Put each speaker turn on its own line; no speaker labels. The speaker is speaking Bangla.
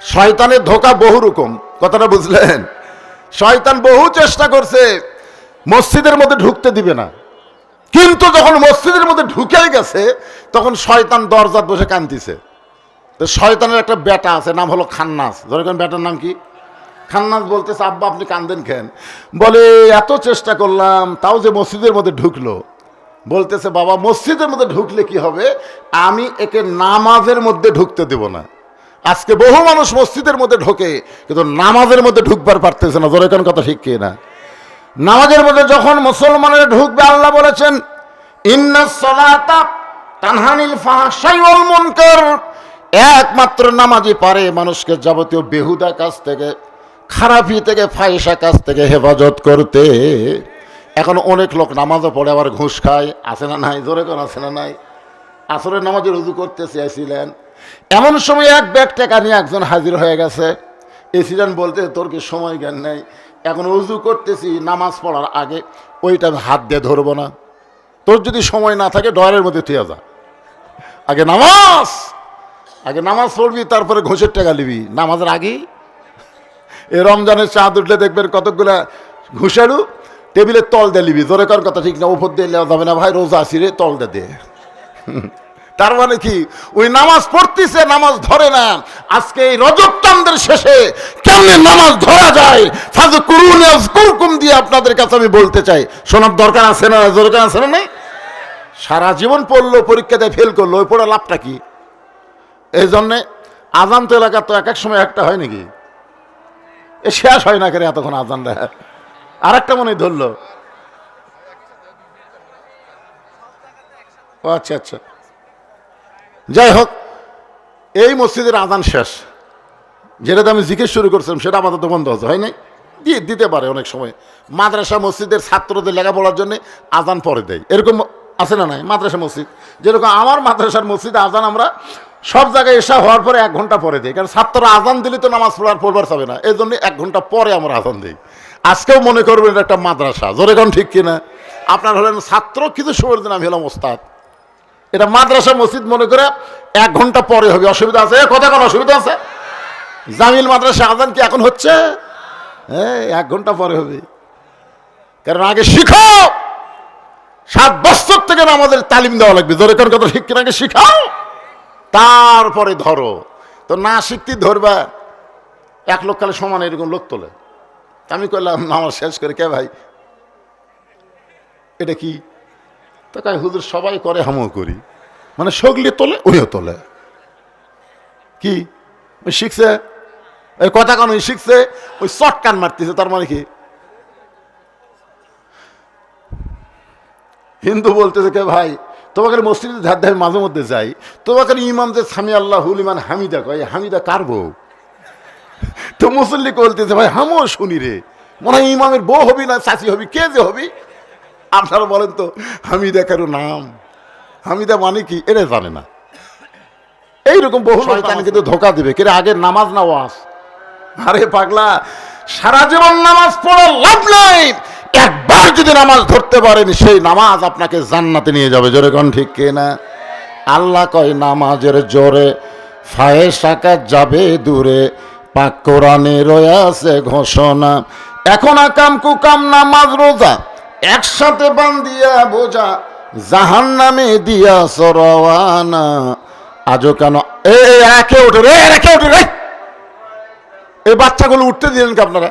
শয়তানের ধোকা বহু রকম। কথাটা বুঝলেন? শয়তান বহু চেষ্টা করছে, মসজিদের মধ্যে ঢুকতে দিবে না। কিন্তু যখন মসজিদের মধ্যে ঢুকে গেছে, তখন শয়তান দরজাত বসে কান্দিছে তো শয়তানের একটা বেটা আছে, নাম হলো খান্নাস। ধরে কোন বেটার নাম কি? খান্নাস বলতেছে, আব্বা, আপনি কান্দেন খেন বলে, এত চেষ্টা করলাম, তাও যে মসজিদের মধ্যে ঢুকলো। বলতেছে, বাবা, মসজিদের মধ্যে ঢুকলে কি হবে? আমি একে নামাজের মধ্যে ঢুকতে দেব না। আজকে বহু মানুষ মসজিদের মধ্যে ঢোকে, কিন্তু নামাজের মধ্যে ঢুকবার পারতেছে না। কোন কথা কি না? নামাজের মধ্যে যখন মুসলমানের ঢুকবে, আল্লাহ বলেছেন একমাত্র নামাজি পারে মানুষকে যাবতীয় বেহুদা কাজ থেকে, খারাপি থেকে ফাইসা কাজ থেকে হেফাজত করতে। এখন অনেক লোক নামাজও পড়ে, আবার ঘুষ খায়। আছে না নাই? জোরে কোন আছে না নাই? আসরের নামাজে রুজু করতে চেয়েছিলেন এমন সময় এক ব্যাগ টাকা নিয়ে একজন হাজির হয়ে গেছে। এসিলেন বলতে তোর কি সময় জ্ঞান নেই? এখন উজু করতেছি, নামাজ পড়ার আগে। ওইটা আমি হাত দিয়ে ধরবো না। তোর যদি সময় না থাকে, ডয়ারের মধ্যে তুই যা। আগে নামাজ! আগে নামাজ পড়বি, তারপরে ঘোষের টাকা নিবি। নামাজের আগেই। এ রমজানের চাঁদ উঠলে দেখবেন কতগুলা ঘুষারু টেবিলের তল দিয়ে নিবি। জোরে কর কথা ঠিক না, উপর দিয়ে নেওয়া যাবে না। ভাই, রোজা আসিরে তল দে দে। তার মানে কি? ওই নামাজ পড়তেছে, নামাজ ধরে না। আজকে এই রজব চান্দের শেষে কেমনে নামাজ ধরা যায়? ফাজু কুরুন কুরকুম দিয়ে আপনাদের কাছে আমি বলতে চাই। শোনার দরকার আছে না? দরকার আছে না নাই? সারা জীবন পড়ল, পরীক্ষাতে ফেল করল, ওই পড়া লাভটা কি? এই জন্যে আজান তো এলাকা তো এক এক সময় একটা হয় নাকি? এ শেষ হয় না করে এতক্ষণ আজান দেখা আর একটা মনে ধরলো। আচ্ছা আচ্ছা। যাই হোক, এই মসজিদের আজান শেষ। যেটাতে আমি জিজ্ঞেস শুরু করছিলাম, সেটা আমাদের তো বন্ধ হচ্ছে হয় নাই? দিয়ে দিতে পারে অনেক সময়। মাদ্রাসা মসজিদের ছাত্রদের লেখাপড়ার জন্য আজান পরে দেয়। এরকম আছে না নাই? মাদ্রাসা মসজিদ। যেরকম আমার মাদ্রাসার মসজিদে আজান আমরা সব জায়গায় এসা হওয়ার পরে এক ঘণ্টা পরে দিই। কারণ ছাত্ররা আজান দিলে তো নামাজ পড়ার পড়বার যাবে না। এই জন্য এক ঘণ্টা পরে আমরা আজান দিই। আজকেও মনে করবেন এটা একটা মাদ্রাসা। জোরে ঠিক কিনা? আপনার হলেন ছাত্র কিছু সময়ের দিন আমি হলাম ওস্তাদ। এটা মাদ্রাসা মসজিদ মনে করে এক ঘণ্টা পরে হবে। অসুবিধা আছে? কথা কোনো অসুবিধা আছে? জামিল মাদ্রাসা আজান কি এখন হচ্ছে? হ্যাঁ এক ঘণ্টা পরে হবে। কারণ আগে শিখো! সাত বছর থেকে আমাদের তালিম দেওয়া লাগবে। জোরে কোন কথা ঠিক আগে শিখাও! তারপরে ধরো। তো না শিখতে ধরবা। এক লোক কালে সমান এরকম লোক তোলে। আমি করলাম নামাজ শেষ করে কে ভাই? এটা কি? তো কাই হুজুর, সবাই করে হামও করি। মানে সগলি তোলে ওইও তোলে। কি? ওই শিখছে? ওই কথা কান শিখছে? ওই চটকান মারতেছে, তার মানে কি? হিন্দু বলতেছে কে, ভাই, তোমাকে মসজিদে ধার ধারে মাঝে মধ্যে যাই। তোমাকে ইমাম যে সামি আল্লাহ ইমান হামিদা কয় হামিদা কার বউ? তো মুসল্লি বলতেছে, ভাই হামও শুনি রে। মনে হয় ইমামের বউ হবি না চাষি হবি, কে যে হবি? আপনারা বলেন তো হামিদা কারও নাম? হামিদা মানে কি? এটা জানে না। এইরকম বহু শয়তান কিন্তু ধোকা দিবে। কে আগে নামাজ না ওয়াস আরে পাগলা সারা জীবন নামাজ পড়ার লাভ নাই। একবার যদি নামাজ ধরতে পারেন সেই নামাজ আপনাকে জান্নাতে নিয়ে যাবে। জোরে কোন ঠিক কে না? আল্লাহ কয় নামাজের জোরে ফায়ে সাকাত যাবে দূরে। পাক কোরআনে রয়েছে ঘোষণা। এখন আকাম কুকাম নামাজ রোজা। একসাথে বান্দিয়া বোঝা জাহান নামে দিয়া সরওয়ানা। আজও কেন? এ একে ওঠে রে একে ওঠে রে। এই বাচ্চাগুলো উঠতে দিলেন কি আপনারা?